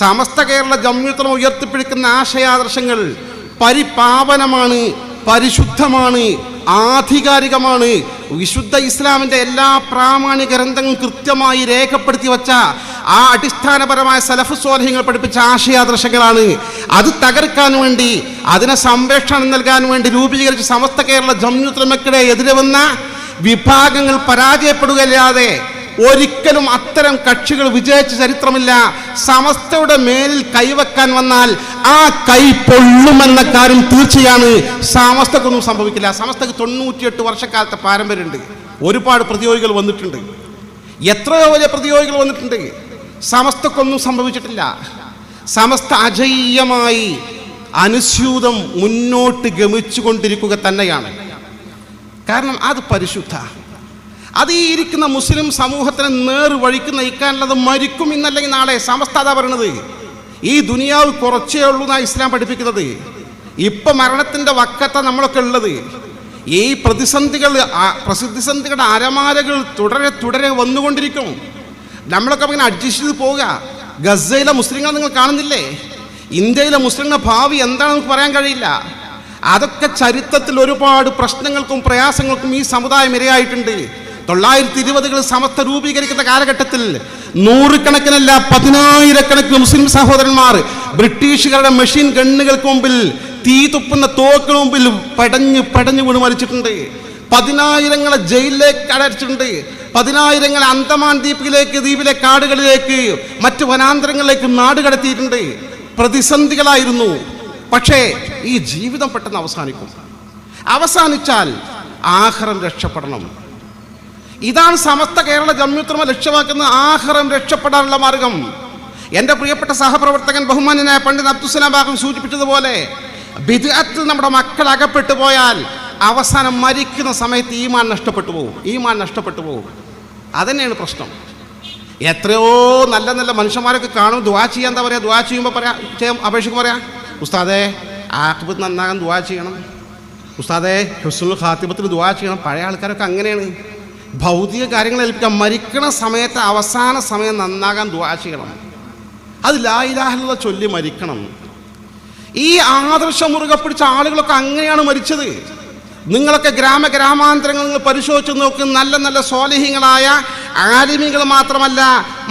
സമസ്ത കേരള ജമ്യത്വം ഉയർത്തിപ്പിടിക്കുന്ന ആശയാദർശങ്ങൾ പരിപാവനമാണ് പരിശുദ്ധമാണ് ആധികാരികമാണ്. വിശുദ്ധ ഇസ്ലാമിന്റെ എല്ലാ പ്രാമാണിക ഗ്രന്ഥങ്ങളും കൃത്യമായി രേഖപ്പെടുത്തി വച്ച ആ അടിസ്ഥാനപരമായ സലഫ് സ്വാധീനങ്ങൾ പഠിപ്പിച്ച ആശയാദർശങ്ങളാണ്. അത് തകർക്കാൻ വേണ്ടി അതിനെ സംരക്ഷണം നൽകാൻ വേണ്ടി രൂപീകരിച്ച സമസ്ത കേരള ജമ്യുത്രമക്കിടെ എതിരെ വന്ന വിഭാഗങ്ങൾ പരാജയപ്പെടുകയല്ലാതെ ഒരിക്കലും അത്തരം കക്ഷികൾ വിജയിച്ച ചരിത്രമില്ല. സമസ്തയുടെ മേലിൽ കൈവെക്കാൻ വന്നാൽ ആ കൈ പൊള്ളുമെന്ന കാര്യം തീർച്ചയാണ്. സമസ്തക്കൊന്നും സംഭവിക്കില്ല. സമസ്തക്ക് തൊണ്ണൂറ്റിയെട്ട് വർഷക്കാലത്തെ പാരമ്പര്യമുണ്ട്. ഒരുപാട് പ്രതിയോഗികൾ വന്നിട്ടുണ്ട്. എത്രയോ വലിയ പ്രതിയോഗികൾ വന്നിട്ടുണ്ട്. സമസ്തക്കൊന്നും സംഭവിച്ചിട്ടില്ല. സമസ്ത അജയ്യമായി അനുസ്യൂതം മുന്നോട്ട് ഗമിച്ചുകൊണ്ടിരിക്കുക തന്നെയാണ്. കാരണം അത് പരിശുദ്ധ. അത് ഈ ഇരിക്കുന്ന മുസ്ലിം സമൂഹത്തിന് നേർ വഴിക്ക് നയിക്കാനുള്ളത് മരിക്കും ഇന്നല്ലെങ്കിൽ നാളെ. സമസ്ത പറയണത്. ഈ ദുനിയാവ് കുറച്ചേ ഉള്ളൂ എന്നാണ് ഇസ്ലാം പഠിപ്പിക്കുന്നത്. ഇപ്പൊ മരണത്തിന്റെ വക്കത്ത നമ്മളൊക്കെ ഉള്ളത്. ഈ പ്രതിസന്ധികൾ പ്രതിസന്ധികളുടെ അരമാലകൾ തുടരെ തുടരെ വന്നുകൊണ്ടിരിക്കും. നമ്മളൊക്കെ ഇങ്ങനെ അഡ്ജസ്റ്റ് ചെയ്ത് പോവുക. ഗസയിലെ മുസ്ലിങ്ങൾ നിങ്ങൾ കാണുന്നില്ലേ? ഇന്ത്യയിലെ മുസ്ലിങ്ങളുടെ ഭാവി എന്താണെന്ന് പറയാൻ കഴിയില്ല. അതൊക്കെ ചരിത്രത്തിൽ ഒരുപാട് പ്രശ്നങ്ങൾക്കും പ്രയാസങ്ങൾക്കും ഈ സമുദായം ഇരയായിട്ടുണ്ട്. തൊള്ളായിരത്തി ഇരുപതുകൾ സമസ്ത രൂപീകരിക്കുന്ന കാലഘട്ടത്തിൽ നൂറുകണക്കിനല്ല പതിനായിരക്കണക്കിന് മുസ്ലിം സഹോദരന്മാർ ബ്രിട്ടീഷുകാരുടെ മെഷീൻ ഗണ്ണുകൾക്ക് മുമ്പിൽ തീ തുപ്പുന്ന തോക്കിന് മുമ്പിൽ പടഞ്ഞ് പടഞ്ഞു വീണ് മരിച്ചിട്ടുണ്ട്. പതിനായിരങ്ങളെ ജയിലിലേക്ക് അടച്ചിട്ടുണ്ട്. പതിനായിരങ്ങളെ അന്തമാൻ ദ്വീപിലേക്ക് ദ്വീപിലെ കാടുകളിലേക്ക് മറ്റു വനാന്തരങ്ങളിലേക്ക് നാട് കടത്തിയിട്ടുണ്ട്. പ്രതിസന്ധികളായിരുന്നു. പക്ഷേ ഈ ജീവിതം പെട്ടെന്ന് അവസാനിക്കും. അവസാനിച്ചാൽ ആഹാരം രക്ഷപ്പെടണം. ഇതാണ് സമസ്ത കേരള ജമ്യുത്രമ ലക്ഷ്യമാക്കുന്ന ആഹാരം രക്ഷപ്പെടാനുള്ള മാർഗം. എന്റെ പ്രിയപ്പെട്ട സഹപ്രവർത്തകൻ ബഹുമാനനായ പണ്ഡിത് അബ്ദുസ്സലാം ബാഗം സൂചിപ്പിച്ചതുപോലെ ബിദ്അത്തിൽ നമ്മുടെ മക്കൾ അകപ്പെട്ടു പോയാൽ അവസാനം മരിക്കുന്ന സമയത്ത് ഈമാൻ നഷ്ടപ്പെട്ടു പോകും. ഈമാൻ നഷ്ടപ്പെട്ടു പോകും. അതന്നെയാണ് പ്രശ്നം. എത്രയോ നല്ല നല്ല മനുഷ്യന്മാരൊക്കെ കാണും ദ്വാ ചെയ്യാൻ എന്താ പറയുക ദ്വാ ചെയ്യുമ്പോൾ പറയാ ചെയ്യാൻ അപേക്ഷിക്കും പറയാം? ഉസ്താദേ ആഖിബത്ത് നന്നാകാൻ ദ്വാ ചെയ്യണം. ഉസ്താദേ ഹുസ്നുൽ ഖാത്തിബത്തിൽ ദ്വാ ചെയ്യണം. പഴയ ആൾക്കാരൊക്കെ അങ്ങനെയാണ്. ഭൗതിക കാര്യങ്ങൾ ഏൽപ്പിക്കുക മരിക്കണ സമയത്ത് അവസാന സമയം നന്നാകാൻ ദ്വാ അത് ലായിലാഹുള്ള ചൊല്ലി മരിക്കണം. ഈ ആദർശം മുറുകെ പിടിച്ച ആളുകളൊക്കെ അങ്ങനെയാണ് മരിച്ചത്. നിങ്ങളൊക്കെ ഗ്രാമ ഗ്രാമാന്തരങ്ങൾ നിങ്ങൾ പരിശോധിച്ച് നോക്ക് നല്ല നല്ല സ്വാലിഹ്യങ്ങളായ ആലിമികൾ മാത്രമല്ല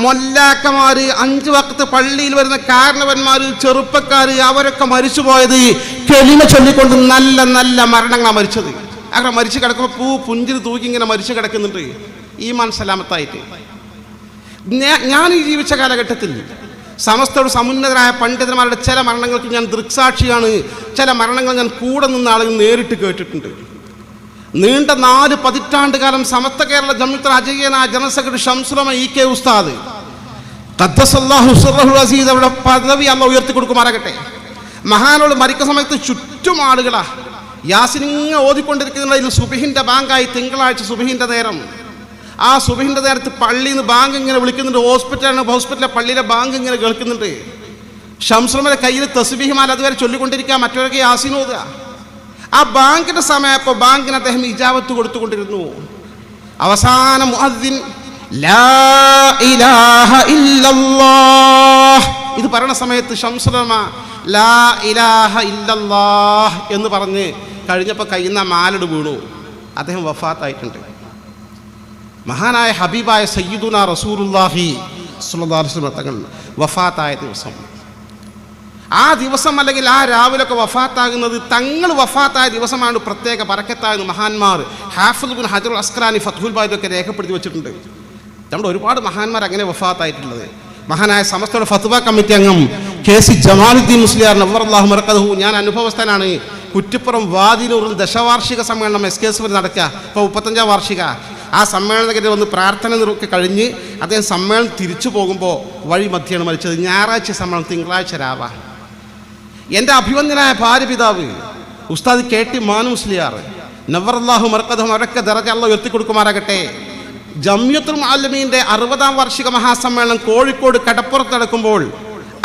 മൊല്ലാക്കമാര് അഞ്ചു വക്കത്ത് പള്ളിയിൽ വരുന്ന കാരണവന്മാർ ചെറുപ്പക്കാർ അവരൊക്കെ മരിച്ചുപോയത് കെളിമ ചൊല്ലിക്കൊണ്ട് നല്ല നല്ല മരണങ്ങളാണ് മരിച്ചത്. അങ്ങനെ മരിച്ചു കിടക്കുമ്പോൾ പൂ പുഞ്ചിരി തൂക്കി ഇങ്ങനെ മരിച്ചു കിടക്കുന്നുണ്ട്. ഈ മനസ്സലാമത്തായിട്ട് ഞാൻ ഈ ജീവിച്ച കാലഘട്ടത്തിൽ സമസ്തയുടെ സമുന്നതരായ പണ്ഡിതന്മാരുടെ ചില മരണങ്ങൾക്ക് ഞാൻ ദൃക്സാക്ഷിയാണ്. ചില മരണങ്ങൾ ഞാൻ കൂടെ നിന്ന ആളുകൾ നേരിട്ട് കേട്ടിട്ടുണ്ട്. നീണ്ട നാല് പതിറ്റാണ്ട് കാലം സമസ്ത കേരള ജമിത്ര അജയ്യനായ general secretary Shamsululama E K ഉസ്താദ് അസീദ് അവിടെ പദവി അല്ല ഉയർത്തി കൊടുക്കുമാറാകട്ടെ മഹാനോട് മരിക്കുന്ന സമയത്ത് ചുറ്റും ആളുകളാ യാസിനിങ്ങ ഓതിക്കൊണ്ടിരിക്കുന്നതിൽ സുബിഹിന്റെ ബാങ്കായി തിങ്കളാഴ്ച സുബിഹിന്റെ നേരം. ആ സുബിഹിന്റെ നേരത്ത് പള്ളിയിൽ നിന്ന് ബാങ്ക് ഇങ്ങനെ വിളിക്കുന്നുണ്ട്. ഹോസ്പിറ്റലാണ് ഹോസ്പിറ്റലിലെ പള്ളിയിലെ ബാങ്ക് ഇങ്ങനെ കേൾക്കുന്നുണ്ട്. ഷംസുലമയുടെ കയ്യിൽ തസ്ബിഹിമാൽ അതുവരെ ചൊല്ലിക്കൊണ്ടിരിക്കുക മറ്റവരൊക്കെ യാസിൻ ഓതുക. ആ ബാങ്കിന്റെ സമയപ്പോൾ ബാങ്കിന് അദ്ദേഹം ഇജാവത്ത് കൊടുത്തുകൊണ്ടിരുന്നു. അവസാന ഇല്ലല്ലാഹ്. ഇത് പറയണ സമയത്ത് ഷംസുലമ ലാ ഇലാഹ ഇല്ലല്ലാഹ് എന്ന് പറഞ്ഞ് കഴിഞ്ഞപ്പോൾ കയ്യുന്ന മാലട് വീണു. അദ്ദേഹം വഫാത്തായിട്ടുണ്ട്. മഹാനായ ഹബീബായ സയ്യിദുന റസൂറുല്ലാഹി തങ്ങൾ വഫാത്തായ ദിവസം. ആ ദിവസം അല്ലെങ്കിൽ ആ രാവിലൊക്കെ വഫാത്താകുന്നത് തങ്ങൾ വഫാത്തായ ദിവസമാണ് പ്രത്യേക പറക്കത്തായ മഹാന്മാർ ഹാഫുൽ ബിൻ ഹജറുൽ അസ്കലാനി ഫത്തുൽ ബാദൊക്കെ രേഖപ്പെടുത്തി വെച്ചിട്ടുണ്ട്. നമ്മുടെ ഒരുപാട് മഹാന്മാർ അങ്ങനെ വഫാത്തായിട്ടുള്ളത്. മഹാനായ സമസ്തയുടെ ഫത്വ കമ്മിറ്റി അംഗം കെ സി ജമാലുദ്ദീൻ മുസ്ലിയാർ നവറല്ലാഹു മറക്കതഹു ഞാൻ അനുഭവസ്ഥനാണ്. കുറ്റിപ്പുറം വാതിലൂറിൽ ദശവാർഷിക സമ്മേളനം എസ് കെ എസ് നടക്കുക ഇപ്പോൾ മുപ്പത്തഞ്ചാം വാർഷിക. ആ സമ്മേളനത്തിൽ വന്ന് പ്രാർത്ഥന നിറക്കി കഴിഞ്ഞ് അദ്ദേഹം സമ്മേളനം തിരിച്ചു പോകുമ്പോൾ വഴി മധ്യയാണ് മരിച്ചത്. ഞായറാഴ്ച സമ്മേളനം തിങ്കളാഴ്ച രാവ. എന്റെ അഭിവന്ദനായ ഭാര്യ പിതാവ് ഉസ്താദ് കെ ടി മാനു മുസ്ലിയാർ നവറല്ലാഹു മറക്കതും അവരൊക്കെ ദറജ അള്ള ഉയർത്തി കൊടുക്കുമാറാകട്ടെ ജമ്യത്തുൽ മാലമീന്റെ അറുപതാം വാർഷിക മഹാസമ്മേളനം കോഴിക്കോട് കടപ്പുറത്ത് നടക്കുമ്പോൾ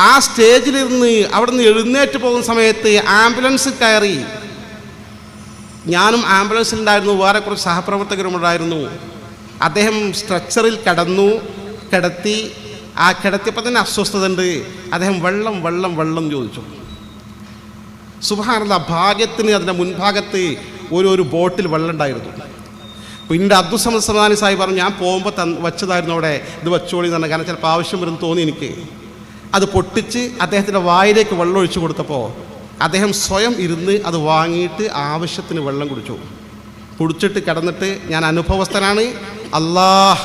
ആ സ്റ്റേജിലിരുന്ന് അവിടെ നിന്ന് എഴുന്നേറ്റ് പോകുന്ന സമയത്ത് ആംബുലൻസ് കയറി. ഞാനും ആംബുലൻസിലുണ്ടായിരുന്നു വേറെ കുറച്ച് സഹപ്രവർത്തകരും ഉണ്ടായിരുന്നു. അദ്ദേഹം സ്ട്രക്ചറിൽ കിടന്നു കിടത്തി. ആ കിടത്തിയപ്പോൾ തന്നെ അസ്വസ്ഥത ഉണ്ട്. അദ്ദേഹം വെള്ളം വെള്ളം വെള്ളം ചോദിച്ചു. സുഭാനന്ദ ഭാഗ്യത്തിന് അതിന്റെ മുൻഭാഗത്ത് ഒരു ഒരു ബോട്ടിൽ വെള്ളം ഉണ്ടായിരുന്നു. പിന്നീട് അബ്ദുസമദ് സമാനി സാഹിബ് പറഞ്ഞു ഞാൻ പോകുമ്പോൾ തന്ന് വെച്ചതായിരുന്നു അവിടെ. ഇത് വെച്ചോളി എന്ന് കാരണം ചിലപ്പോൾ ആവശ്യം വരും തോന്നി എനിക്ക്. അത് പൊട്ടിച്ച് അദ്ദേഹത്തിന്റെ വായിലേക്ക് വെള്ളം ഒഴിച്ചു കൊടുത്തപ്പോൾ അദ്ദേഹം സ്വയം ഇരുന്ന് അത് വാങ്ങിയിട്ട് ആവശ്യത്തിന് വെള്ളം കുടിച്ചു. കുടിച്ചിട്ട് കിടന്നിട്ട് ഞാൻ അനുഭവസ്ഥനാണ്. അല്ലാഹ്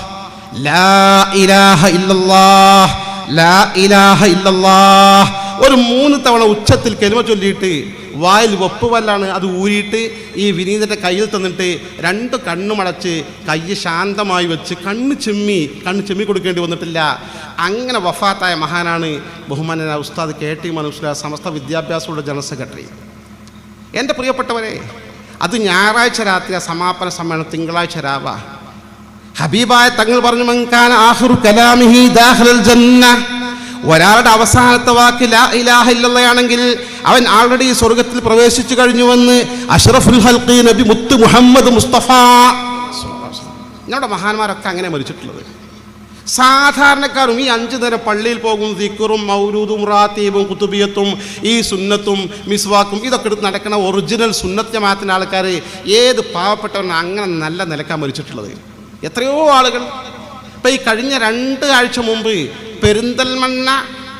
ഒരു മൂന്ന് തവണ ഉച്ചത്തിൽ കെലിമ ചൊല്ലിയിട്ട് വായിൽ ഒപ്പുവല്ലാണ് വല്ലാണ് അത് ഊരിയിട്ട് ഈ വിനീതന്റെ കയ്യിൽ തന്നിട്ട് രണ്ട് കണ്ണുമടച്ച് കൈ ശാന്തമായി വെച്ച് കണ്ണ് ചെമ്മി കണ്ണ് ചെമ്മി കൊടുക്കേണ്ടി വന്നിട്ടില്ല. അങ്ങനെ വഫാത്തായ മഹാനാണ് ബഹുമാന ഉസ്താദ് കെ ടി മനുഷ്യ സമസ്ത വിദ്യാഭ്യാസങ്ങളുടെ ജനറൽ സെക്രട്ടറി. എന്റെ പ്രിയപ്പെട്ടവരെ അത് ഞായറാഴ്ച രാത്രി സമാപന സമ്മേളനം തിങ്കളാഴ്ച രാവാ. ഹബീബായ തങ്ങൾ പറഞ്ഞു മങ്കാൻ ആഹുർ കലാമിഹി ദാഖിലൽ ജന്ന ഒരാളുടെ അവസാനത്തെ വാക്ക് ലാ അവൻ ആൾറെഡി സ്വർഗത്തിൽ പ്രവേശിച്ചു കഴിഞ്ഞുവെന്ന് അഷ്റഫുൽ ഹൽഖി നബി മുത്ത് മുഹമ്മദ് മുസ്തഫ. ഞങ്ങളുടെ മഹാന്മാരൊക്കെ അങ്ങനെ മരിച്ചിട്ടുള്ളത്. സാധാരണക്കാരും ഈ അഞ്ചു നേരം പള്ളിയിൽ പോകും ദിക്കറും മൗലൂദും റാത്തീബും കുത്തുബിയത്തും ഈ സുന്നത്തും മിസ്വാക്കും ഇതൊക്കെ എടുത്ത് നടക്കുന്ന ഒറിജിനൽ സുന്നത്ത് ജമാഅത്തിന്റെ ആൾക്കാർ ഏത് പാവപ്പെട്ടവനാണ് അങ്ങനെ നല്ല നിലക്കാൻ മരിച്ചിട്ടുള്ളത്. എത്രയോ ആളുകൾ. ഇപ്പം ഈ കഴിഞ്ഞ രണ്ട് ആഴ്ച മുമ്പ് പെരിന്തൽമണ്ണ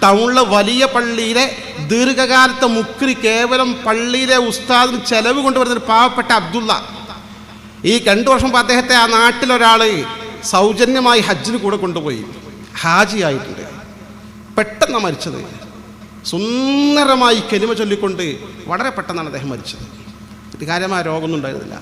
ടൗണിലെ വലിയ പള്ളിയിലെ ദീർഘകാലത്തെ മുക്രി കേവലം പള്ളിയിലെ ഉസ്താദിന് ചെലവ് കൊണ്ടുവരുന്ന ഒരു പാവപ്പെട്ട അബ്ദുള്ള. ഈ രണ്ടു വർഷം മുമ്പ് അദ്ദേഹത്തെ ആ നാട്ടിലൊരാൾ സൗജന്യമായി ഹജ്ജിന് കൂടെ കൊണ്ടുപോയി. ഹാജിയായിട്ടുണ്ട് പെട്ടെന്ന് മരിച്ചത്. സുന്ദരമായി കെലിമ ചൊല്ലിക്കൊണ്ട് വളരെ പെട്ടെന്നാണ് അദ്ദേഹം മരിച്ചത്. കാര്യമായ രോഗമൊന്നും ഉണ്ടായിരുന്നില്ല.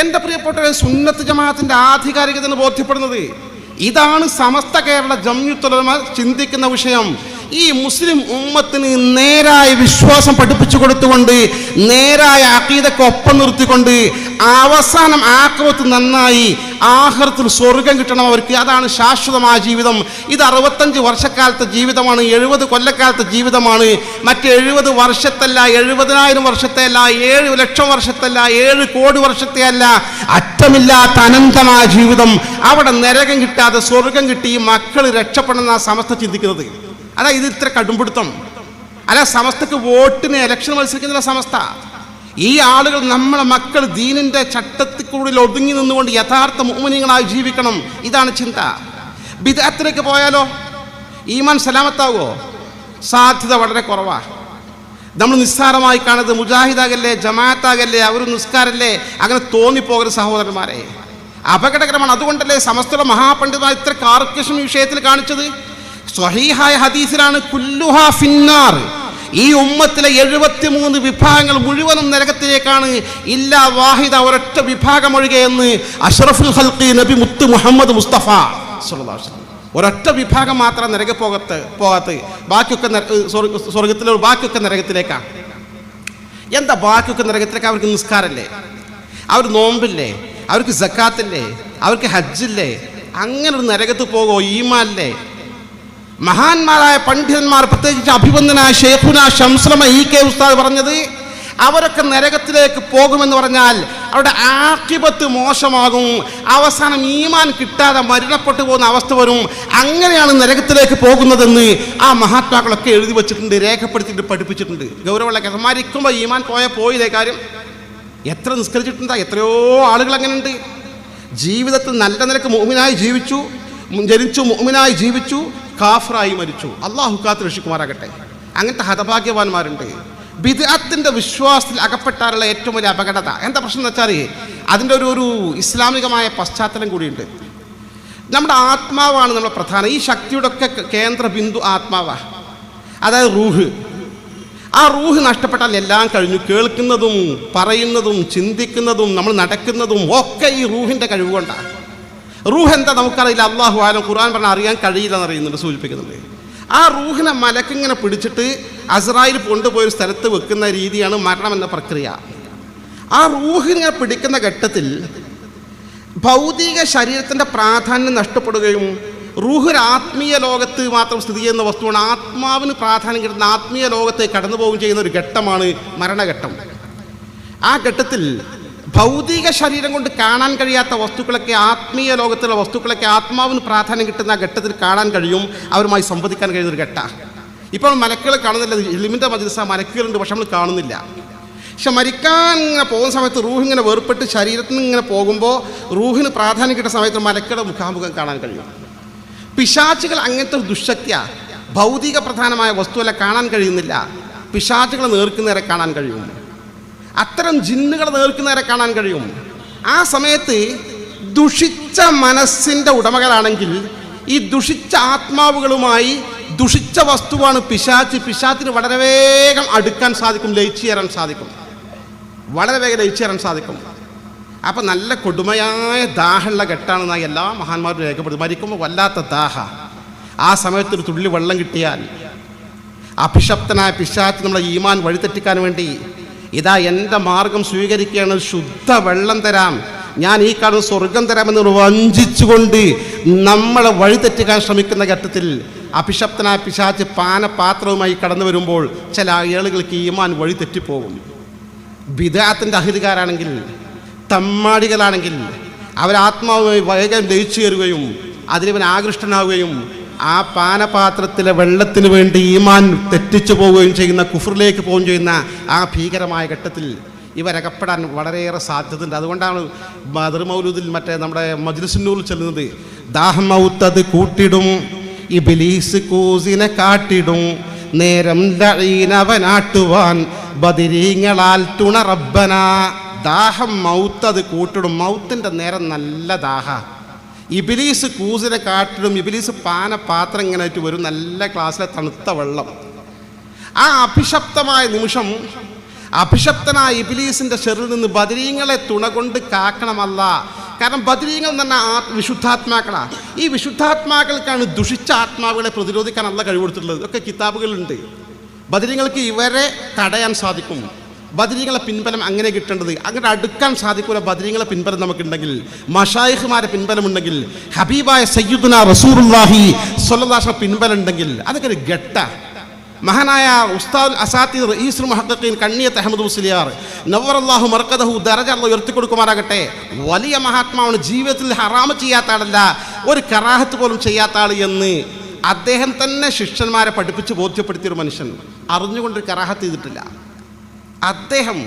എന്റെ പ്രിയപ്പെട്ട സുന്നത്ത് ജമാഅത്തിന്റെ ആധികാരികത ബോധ്യപ്പെടുന്നത്. ഇതാണ് സമസ്ത കേരള ജമ്യുത്തുലമ ചിന്തിക്കുന്ന വിഷയം. ഈ മുസ്ലിം ഉമ്മത്തിന് നേരായ വിശ്വാസം പഠിപ്പിച്ചു കൊടുത്തുകൊണ്ട് നേരായ അക്കീതൊക്കെ ഒപ്പം നിർത്തിക്കൊണ്ട് അവസാനം ആക്രമത്ത് നന്നായി ആഹൃത്തിൽ സ്വർഗം കിട്ടണം അവർക്ക്. അതാണ് ശാശ്വതമായ ജീവിതം. ഇത് അറുപത്തഞ്ച് വർഷക്കാലത്തെ ജീവിതമാണ് എഴുപത് കൊല്ലക്കാലത്തെ ജീവിതമാണ്. മറ്റ് എഴുപത് വർഷത്തല്ല എഴുപതിനായിരം വർഷത്തെ അല്ല ഏഴ് ലക്ഷം വർഷത്തല്ല ഏഴ് കോടി വർഷത്തെ അല്ല അറ്റമില്ലാത്ത അനന്തമായ ജീവിതം. അവിടെ നരകം കിട്ടാതെ സ്വർഗം കിട്ടി മക്കൾ രക്ഷപ്പെടുന്ന സമസ്ത ചിന്തിക്കുന്നത്. അതാ ഇത് ഇത്ര കടുംപിടുത്തം. അല്ല സമസ്തക്ക് വോട്ടിന് ഇലക്ഷൻ മത്സരിക്കുന്ന സമസ്ത. ഈ ആളുകൾ നമ്മളെ മക്കൾ ദീനിന്റെ ചട്ടത്തിക്കുള്ളിൽ ഒതുങ്ങി നിന്നുകൊണ്ട് യഥാർത്ഥ മോമിനികളായി ജീവിക്കണം. ഇതാണ് ചിന്ത. ബിദാത്തിലേക്ക് പോയാലോ? ഈമാൻ സലാമത്താവോ? സാധ്യത വളരെ കുറവാണ് നമ്മൾ നിസ്സാരമായി കാണുന്നത് മുജാഹിദാകല്ലേ ജമാഅത്താകല്ലേ അവർ നിസ്കാരല്ലേ അങ്ങനെ തോന്നിപ്പോകരുത് സഹോദരന്മാരെ. അപകടകരമാണ്. അതുകൊണ്ടല്ലേ സമസ്ത മഹാപണ്ഡിതമായ ഇത്ര കാർക്കശം വിഷയത്തിൽ കാണിച്ചത്? സ്വഹീഹായ ഹദീസിലാണ് കുല്ലുഹ ഫിന്നാർ. ഈ ഉമ്മത്തിലെ എഴുപത്തിമൂന്ന് വിഭാഗങ്ങൾ മുഴുവനും നരകത്തിലേക്കാണ് ഇല്ല വാഹിദ ഒരൊറ്റ വിഭാഗം ഒഴികെ എന്ന് അഷറഫുൽ ഹൽക്കി നബി മുത്ത് മുഹമ്മദ് മുസ്തഫ. ഒരൊറ്റ വിഭാഗം മാത്രം നരക പോകത്ത്. പോകാത്ത ബാക്കിയൊക്കെ സ്വർഗത്തിലെ ബാക്കിയൊക്കെ നരകത്തിലേക്കാണ് എന്താ ബാക്കിയൊക്കെ നരകത്തിലേക്ക് അവർക്ക് നിസ്കാരല്ലേ? അവർ നോമ്പില്ലേ? അവർക്ക് ജക്കാത്തില്ലേ അവർക്ക് ഹജ്ജില്ലേ? അങ്ങനെ ഒരു നരകത്ത് പോകോ ഈമാല്ലേ മഹാന്മാരായ പണ്ഡിതന്മാർ പ്രത്യേകിച്ച് അഭിവന്ദനായ ഷേഖുന ഷംസ്ലമ ഇ കെ ഉസ്താദ് പറഞ്ഞത് അവരൊക്കെ നരകത്തിലേക്ക് പോകുമെന്ന് പറഞ്ഞാൽ അവരുടെ ആക്കിപത്ത് മോശമാകും. അവസാനം ഈമാൻ കിട്ടാതെ മരണപ്പെട്ടു പോകുന്ന അവസ്ഥ വരും. അങ്ങനെയാണ് നരകത്തിലേക്ക് പോകുന്നതെന്ന് ആ മഹാത്മാക്കളൊക്കെ എഴുതി വെച്ചിട്ടുണ്ട് രേഖപ്പെടുത്തിയിട്ട് പഠിപ്പിച്ചിട്ടുണ്ട്. ഗൗരവമുള്ള കഥമാരിക്കുമ്പോൾ മരിക്കുമ്പോൾ ഈമാൻ പോയ പോയില്ലേ കാര്യം? എത്ര നിസ്കരിച്ചിട്ടുണ്ടാ? എത്രയോ ആളുകൾ അങ്ങനെയുണ്ട്. ജീവിതത്തിൽ നല്ല നിലയ്ക്ക് മോമിനായി ജീവിച്ചു ജനിച്ചു മോമിനായി ജീവിച്ചു കാഫറായി മരിച്ചു. അള്ളാഹു കാത്ത് രക്ഷിക്കുമാറാകട്ടെ. അങ്ങനത്തെ ഹതഭാഗ്യവാന്മാരുണ്ട്. ബിദഅത്തിന്റെ വിശ്വാസത്തിൽ അകപ്പെട്ടാലുള്ള ഏറ്റവും വലിയ അപകടത. എന്താ പ്രശ്നം എന്ന് വെച്ചാൽ അതിന്റെ ഒരു ഒരു ഇസ്ലാമികമായ പശ്ചാത്തലം കൂടിയുണ്ട്. നമ്മുടെ ആത്മാവാണ് നമ്മുടെ പ്രധാനം. ഈ ശക്തിയുടെ ഒക്കെ കേന്ദ്ര ബിന്ദു ആത്മാവാണ് അതായത് റൂഹ്. ആ റൂഹ് നഷ്ടപ്പെട്ടാൽ എല്ലാം കഴിഞ്ഞു. കേൾക്കുന്നതും പറയുന്നതും ചിന്തിക്കുന്നതും നമ്മൾ നടക്കുന്നതും ഒക്കെ ഈ റൂഹിന്റെ കഴിവ് കൊണ്ടാണ് റൂഹ് എന്താ നമുക്കറിയില്ല. അള്ളാഹു ആലം ഖുർആൻ പറഞ്ഞാൽ അറിയാൻ കഴിയില്ല എന്ന് അറിയുന്നുണ്ട് സൂചിപ്പിക്കുന്നുണ്ട്. ആ റൂഹിനെ മലക്കിങ്ങനെ പിടിച്ചിട്ട് അസ്രായിൽ കൊണ്ടുപോയൊരു സ്ഥലത്ത് വെക്കുന്ന രീതിയാണ് മരണം എന്ന പ്രക്രിയ. ആ റൂഹിനെ പിടിക്കുന്ന ഘട്ടത്തിൽ ഭൗതിക ശരീരത്തിന്റെ പ്രാധാന്യം നഷ്ടപ്പെടുകയും റൂഹ് ഒരു ആത്മീയ ലോകത്ത് മാത്രം സ്ഥിതി ചെയ്യുന്ന വസ്തുവാണ്. ആത്മാവിന് പ്രാധാന്യം കിട്ടുന്ന ആത്മീയ ലോകത്തെ കടന്നു പോവുകയും ചെയ്യുന്ന ഒരു ഘട്ടമാണ് മരണഘട്ടം. ആ ഘട്ടത്തിൽ ഭൗതിക ശരീരം കൊണ്ട് കാണാൻ കഴിയാത്ത വസ്തുക്കളൊക്കെ ആത്മീയ ലോകത്തുള്ള വസ്തുക്കളൊക്കെ ആത്മാവിന് പ്രാധാന്യം കിട്ടുന്ന ഘട്ടത്തിൽ കാണാൻ കഴിയും അവരുമായി സംവദിക്കാൻ കഴിയുന്ന ഒരു ഘട്ട. ഇപ്പോൾ മലക്കുകളെ കാണുന്നില്ല ലിമിന്റെ മജ്ലിസ മലക്കുകളുണ്ട് പക്ഷെ നമ്മൾ കാണുന്നില്ല. പക്ഷെ മരിക്കാൻ ഇങ്ങനെ പോകുന്ന സമയത്ത് റൂഹ് ഇങ്ങനെ വേർപെട്ട് ശരീരത്തിൽ നിന്ന് ഇങ്ങനെ പോകുമ്പോൾ റൂഹിന് പ്രാധാന്യം കിട്ടുന്ന സമയത്ത് മലക്കുകളുടെ മുഖാമുഖം കാണാൻ കഴിയും. പിശാച്ചുകൾ അങ്ങനത്തെ ഒരു ദുശക്തിയ. ഭൗതിക പ്രധാനമായ വസ്തുവല്ല കാണാൻ കഴിയുന്നില്ല. പിശാചുകളെ നേർക്കുന്നേരെ കാണാൻ കഴിയും അത്തരം ജിന്നുകളെ നേർക്കുന്നവരെ കാണാൻ കഴിയും. ആ സമയത്ത് ദുഷിച്ച മനസ്സിന്റെ ഉടമകളാണെങ്കിൽ ഈ ദുഷിച്ച ആത്മാവുകളുമായി ദുഷിച്ച വസ്തുവാണ് പിശാച്ച്. പിശാച്ചിന് വളരെ വേഗം അടുക്കാൻ സാധിക്കും ലയിച്ചു ചേരാൻ സാധിക്കും. വളരെ വേഗം ലയിച്ചു ചേരാൻ സാധിക്കും. അപ്പം നല്ല കൊടുമയായ ദാഹമുള്ള ഘട്ടാണെന്നാണ് എല്ലാ മഹാന്മാരും രേഖപ്പെടുത്തും മരിക്കുമ്പോൾ വല്ലാത്ത ദാഹ. ആ സമയത്ത് ഒരു തുള്ളി വെള്ളം കിട്ടിയാൽ അഭിഷപ്തനായ പിശാച്ച് നമ്മളെ ഈമാൻ വഴിതെറ്റിക്കാൻ വേണ്ടി ഇതാ എന്റെ മാർഗം സ്വീകരിക്കുകയാണ്. ശുദ്ധ വെള്ളം തരാം. ഞാൻ ഈ കാണുന്ന സ്വർഗം തരാമെന്ന് വഞ്ചിച്ചുകൊണ്ട് നമ്മളെ വഴിതെറ്റിക്കാൻ ശ്രമിക്കുന്ന ഘട്ടത്തിൽ അഭിഷപ്തനാ പിശാച്ച് പാനപാത്രവുമായി കടന്നു വരുമ്പോൾ ചില ആളുകൾക്ക് ഈമാൻ വഴി തെറ്റിപ്പോകും. വിദാത്തിന്റെ അഹിതകാരാണെങ്കിൽ തമ്മാടികളാണെങ്കിൽ അവരാത്മാവുമായി വേഗം ലയിച്ചു കയറുകയും അതിലിവൻ ആകൃഷ്ടനാവുകയും ആ പാനപാത്രത്തിലെ വെള്ളത്തിന് വേണ്ടി ഈമാൻ തെറ്റിച്ചു പോവുകയും ചെയ്യുന്ന കുഫറിലേക്ക് പോവുകയും ചെയ്യുന്ന ആ ഭീകരമായ ഘട്ടത്തിൽ ഇവരകപ്പെടാൻ വളരെയേറെ സാധ്യതയുണ്ട്. അതുകൊണ്ടാണ് ബദർ മൗലൂദിൽ മറ്റേ നമ്മുടെ മജ്ലിസിനൂറിൽ ചെല്ലുന്നത്. ദാഹം മൗത്തത് കൂട്ടിടും ഈ ബിലീസ് കൂസിനെ കാട്ടിടും നേരം ലഈനവനാട്ടുവാൻ ബദിരീങ്ങളാൽ തുണറബ്ബന ദാഹം മൗത്തത് കൂട്ടിടും. മൗത്തിന്റെ നേരം നല്ല ദാഹ. ഇബിലീസ് കൂസിനെ കാട്ടിലും ഇബിലീസ് പാനപാത്രം ഇങ്ങനെ ആയിട്ട് വരും. നല്ല ക്ലാസ്സിലെ തണുത്ത വെള്ളം. ആ അഭിശപ്തമായ നിമിഷം അഭിശപ്തനായ ഇബിലീസിന്റെ ഷെറിൽ നിന്ന് ബദരീങ്ങളെ തുണ കൊണ്ട് കാക്കണമല്ല. കാരണം ബദരീങ്ങൾ എന്ന് പറഞ്ഞാൽ ആ വിശുദ്ധാത്മാക്കളാണ് ഈ വിശുദ്ധാത്മാക്കൾക്കാണ് ദുഷിച്ച ആത്മാവുകളെ പ്രതിരോധിക്കാൻ അല്ല കഴിവെടുത്തിട്ടുള്ളത് ഇതൊക്കെ കിതാബുകളുണ്ട് ബദരീങ്ങൾക്ക് ഇവരെ തടയാൻ സാധിക്കും. ബദരീങ്ങളെ പിൻബലം അങ്ങനെ കിട്ടേണ്ടത്? അങ്ങനെ അടുക്കാൻ സാധിക്കൂല ബദരീങ്ങളെ പിൻബലം നമുക്കുണ്ടെങ്കിൽ. പിൻബലം ഉണ്ടെങ്കിൽ ഹബീബായ സയ്യുദ്ദുന റസൂറുല്ലാഹി സ്വല്ലാഷ പിൻബലം ഉണ്ടെങ്കിൽ അതൊക്കെ ഒരു ഘട്ട. മഹാനായ ഉസ്താദ് അസാത്തി റഈസുൽ മുഹദ്ദീൻ കണ്ണിയത്ത് അഹമ്മദ് മുസ്ലിയാർ നവറല്ലാഹു മർക്കദഹു ദരജ അള്ളാഹു ഉയർത്തി വലിയ മഹാത്മാവാണ് ജീവിതത്തിൽ ഹറാമ ചെയ്യാത്ത ആളല്ല ഒരു കറാഹത്ത് പോലും ചെയ്യാത്ത ആൾ എന്ന് അദ്ദേഹം തന്നെ ശിഷ്യന്മാരെ പഠിപ്പിച്ച് ബോധ്യപ്പെടുത്തിയൊരു മനുഷ്യൻ. അറിഞ്ഞുകൊണ്ട് കറാഹത്ത് ചെയ്തിട്ടില്ല. അദ്ദേഹം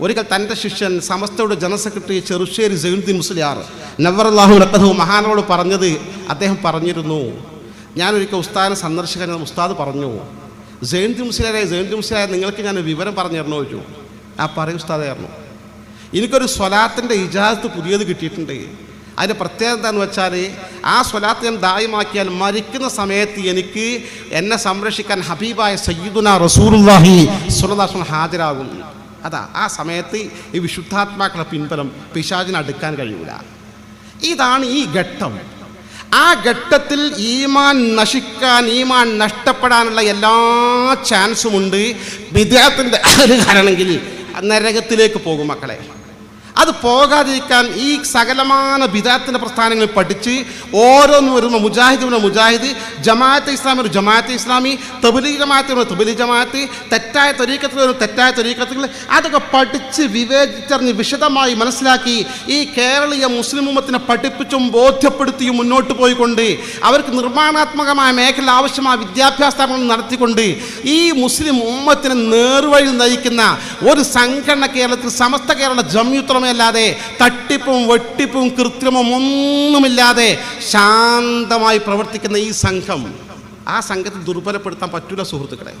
ഒരിക്കൽ തന്റെ ശിഷ്യൻ സമസ്തയുടെ ജനറൽ സെക്രട്ടറി ചെറുശ്ശേരി സൈനുദ്ദീൻ മുസ്ലിയാർ നവറല്ലാഹു ലക്കഹു മഹാനോട് പറഞ്ഞത് അദ്ദേഹം പറഞ്ഞിരുന്നു. ഞാനൊരിക്കൽ ഉസ്താദിനെ സന്ദർശിക്കാൻ ഉസ്താദ് പറഞ്ഞു. ജയന്തി മുസ്ലിയാരെ ജയന്തി മുസ്ലിയാരെ നിങ്ങൾക്ക് ഞാൻ വിവരം പറഞ്ഞു തരണോ ചോദിച്ചു. ആ പറയും ഉസ്താദായിരുന്നു എനിക്കൊരു സ്വലാത്തിന്റെ ഇജാസത്ത് പുതിയത് കിട്ടിയിട്ടുണ്ട്. അതിന്റെ പ്രത്യേകത എന്താണെന്ന് വെച്ചാൽ ആ സ്വലാത്ത് ഞാൻ ദായമാക്കിയാൽ മരിക്കുന്ന സമയത്ത് എനിക്ക് എന്നെ സംരക്ഷിക്കാൻ ഹബീബായ സയ്യിദുന റസൂർഹി സുലദാസ് ഹാജരാകും അതാ ആ സമയത്ത് ഈ വിശുദ്ധാത്മാക്കളുടെ പിൻബലം പിശാചിനെ അടുക്കാൻ കഴിയൂല. ഇതാണ് ഈ ഘട്ടം. ആ ഘട്ടത്തിൽ ഈമാൻ നശിക്കാൻ ഈമാൻ നഷ്ടപ്പെടാനുള്ള എല്ലാ ചാൻസും ഉണ്ട്. വിദ്യാർത്ഥിന്റെ കാരണമെങ്കിൽ നരകത്തിലേക്ക് പോകും മക്കളെ. അത് പോകാതിരിക്കാൻ ഈ സകലമാന ബിദാത്തിന്റെ പ്രസ്ഥാനങ്ങൾ പഠിച്ച് ഓരോന്ന് വരുമ്പോൾ മുജാഹിദ് വരുന്ന മുജാഹിദ് ജമാഅത്ത് ഇസ്ലാമി ഒരു ജമാഅത്ത് ഇസ്ലാമി തബലി ജമാഅത്ത് വരുന്ന തബലി ജമാഅത്ത് തെറ്റായ തൊരീക്കത്തിൽ ഒരു തെറ്റായ തൊരീക്കത്തിൽ അതൊക്കെ പഠിച്ച് വിവേചിച്ചറിഞ്ഞ് വിശദമായി മനസ്സിലാക്കി ഈ കേരളീയ മുസ്ലിം ഉമ്മത്തിനെ പഠിപ്പിച്ചും ബോധ്യപ്പെടുത്തിയും മുന്നോട്ട് പോയിക്കൊണ്ട് അവർക്ക് നിർമ്മാണാത്മകമായ മേഖല ആവശ്യമായ വിദ്യാഭ്യാസ സ്ഥാപനങ്ങൾ നടത്തിക്കൊണ്ട് ഈ മുസ്ലിം ഉമ്മത്തിനെ നേർവഴി നയിക്കുന്ന ഒരു സംഘടന കേരളത്തിൽ സമസ്ത കേരള ജമ്യുത്തമല്ലാതെ തട്ടിപ്പും വെട്ടിപ്പും കൃത്രിമം ഒന്നുമില്ലാതെ ശാന്തമായി പ്രവർത്തിക്കുന്ന ഈ സംഘം ആ സംഘത്തെ ദുർബലപ്പെടുത്താൻ പറ്റൂല സുഹൃത്തുക്കളെ.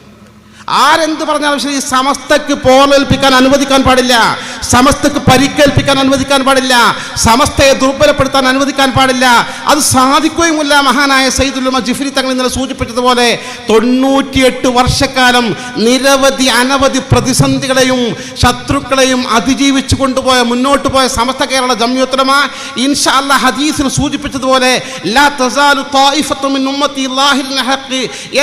ആരെന്ത് പറഞ്ഞാലും ശരി സമസ്തക്ക് പോലേൽപ്പിക്കാൻ അനുവദിക്കാൻ പാടില്ല. സമസ്തക്ക് പരിക്കേൽപ്പിക്കാൻ അനുവദിക്കാൻ പാടില്ല. സമസ്തയെ ദുർബലപ്പെടുത്താൻ അനുവദിക്കാൻ പാടില്ല. അത് സാധിക്കുകയുമില്ല. മഹാനായ സയ്യിദുൽ ജിഫ്രി തങ്ങൾ ഇന്നലെ സൂചിപ്പിച്ചതുപോലെ തൊണ്ണൂറ്റിയെട്ട് വർഷക്കാലം നിരവധി അനവധി പ്രതിസന്ധികളെയും ശത്രുക്കളെയും അതിജീവിച്ചു കൊണ്ടുപോയ മുന്നോട്ട് പോയ സമസ്ത കേരള ജമ്യോത്തരമ ഇൻഷാ അല്ലാ ഹദീസിൽ സൂചിപ്പിച്ചതുപോലെ ലാ തസാലു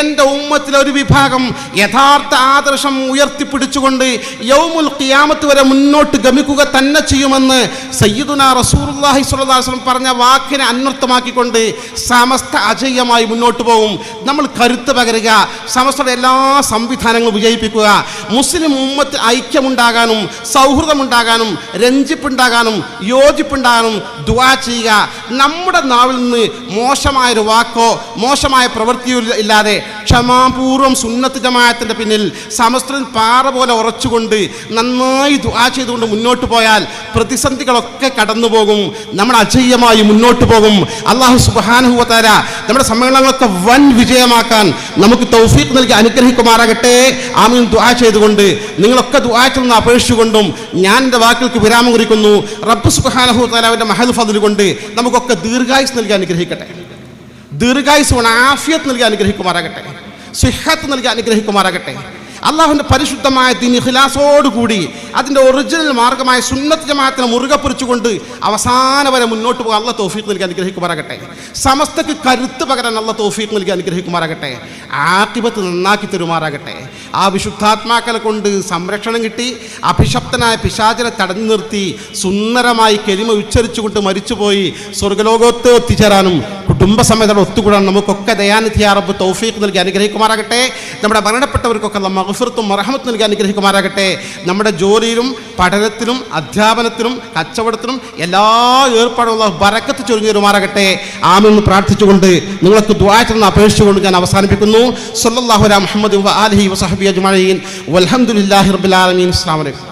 എന്റെ ഉമ്മത്തിലെ ഒരു വിഭാഗം യഥാ യഥാർത്ഥ ആദർശം ഉയർത്തിപ്പിടിച്ചുകൊണ്ട് യൗമുൽ ഖിയാമത്ത് വരെ മുന്നോട്ട് ഗമിക്കുക തന്നെ ചെയ്യുമെന്ന് സയ്യിദുന അലൈഹി വസല്ലം പറഞ്ഞ വാക്കിനെ അന്വർത്ഥമാക്കിക്കൊണ്ട് സമസ്ത അജയ്യമായി മുന്നോട്ട് പോകും നമ്മൾ കരുത്ത് പകരുക സമസ്തയുടെ എല്ലാ സംവിധാനങ്ങളും വിജയിപ്പിക്കുക. മുസ്ലിം ഉമ്മത്ത് ഐക്യമുണ്ടാകാനും സൗഹൃദമുണ്ടാകാനും രഞ്ജിപ്പുണ്ടാകാനും യോജിപ്പുണ്ടാകാനും ദുവാ ചെയ്യുക. നമ്മുടെ നാവിൽ നിന്ന് മോശമായൊരു വാക്കോ മോശമായ പ്രവൃത്തിയോ ഇല്ലാതെ ക്ഷമാപൂർവം സുന്നത്ത് ജമാഅത്തിന്റെ പിന്നിൽ സമസ്തൻ പാറ പോലെ ഉറച്ചുകൊണ്ട് നന്നായി ദുആ ചെയ്തുകൊണ്ട് മുന്നോട്ട് പോയാൽ പ്രതിസന്ധികളൊക്കെ കടന്നു പോകും നമ്മൾ അജയ്യമായി മുന്നോട്ട് പോകും. അള്ളാഹു സുബാനുഭവത്താര നമ്മുടെ സമ്മേളനങ്ങളൊക്കെ വൻ വിജയമാക്കാൻ നമുക്ക് തൗഫീഖ് നൽകി അനുഗ്രഹിക്കുമാറാകട്ടെ. ആമീൻ. ദുആ ചെയ്തുകൊണ്ട് നിങ്ങളൊക്കെ ദുആ ചെയ്യുന്ന അപേക്ഷിച്ചുകൊണ്ടും ഞാൻ എന്റെ വാക്കുകൾക്ക് വിരാമം കുറിക്കുന്നു. റബ്ബ് അവന്റെ മഹൽ ഫതിൽ കൊണ്ട് നമുക്കൊക്കെ ദീർഘായുസ് നൽകി അനുഗ്രഹിക്കട്ടെ. ദീർഘായുസ് വേണം ആഫിയത്ത് നൽകി അനുഗ്രഹിക്കുമാറാകട്ടെ സിഹത്ത് നൽകി അനുഗ്രഹിക്കുമാറാകട്ടെ. അള്ളാഹുവിന്റെ പരിശുദ്ധമായ ദീൻ ഹിലാസോടുകൂടി അതിന്റെ ഒറിജിനൽ മാർഗമായ സുന്നത്ത് ജമാഅത്തിനെ മുറുകെ പിടിച്ചുകൊണ്ട് അവസാന വരെ മുന്നോട്ട് പോകാൻ അള്ള തോഫീക്ക് നൽകി അനുഗ്രഹിക്കുമാറാകട്ടെ. സമസ്തക്ക് കരുത്ത് പകരാൻ അള്ള തോഫീക്ക് നൽകി അനുഗ്രഹിക്കുമാറാകട്ടെ. ആക്കിപത്ത് നന്നാക്കി തരുമാറാകട്ടെ. ആ വിശുദ്ധാത്മാക്കളെ കൊണ്ട് സംരക്ഷണം കിട്ടി അഭിശപ്തനായ പിശാചനെ തടഞ്ഞു നിർത്തി സുന്ദരമായി കെരിമ ഉച്ചരിച്ചുകൊണ്ട് മരിച്ചുപോയി സ്വർഗലോകത്ത് എത്തിച്ചേരാനും കുടുംബസമേതം ഒത്തുകൂടാൻ നമുക്കൊക്കെ ദയാനിധി അറബ് തൗഫീഖ് നൽകി അനുഗ്രഹിക്കുമാറാകട്ടെ. നമ്മുടെ മരണപ്പെട്ടവർക്കൊക്കെ നമ്മൾ മഹഫിറത്തും മറഹമത്ത് നൽകി അനുഗ്രഹിക്കുമാരാകട്ടെ നമ്മുടെ ജോലിയിലും പഠനത്തിലും അധ്യാപനത്തിലും കച്ചവടത്തിനും എല്ലാ ഏർപ്പാടുള്ള ബറക്കത്ത് ചൊരിഞ്ഞു തരുമാറാകട്ടെ. ആമെന്ന് പ്രാർത്ഥിച്ചുകൊണ്ട് നിങ്ങൾക്ക് ദ്വാചെന്ന് അപേക്ഷിച്ചുകൊണ്ട് ഞാൻ അവസാനിപ്പിക്കുന്നു. സല്ലാഹുല മുഹമ്മദ് അലഹി വസഹബി അജ്മീൻ വൽഹംദുലില്ലാഹി റബ്ബിൽ ആലമീൻ. അസ്സലാമു അലൈക്കും.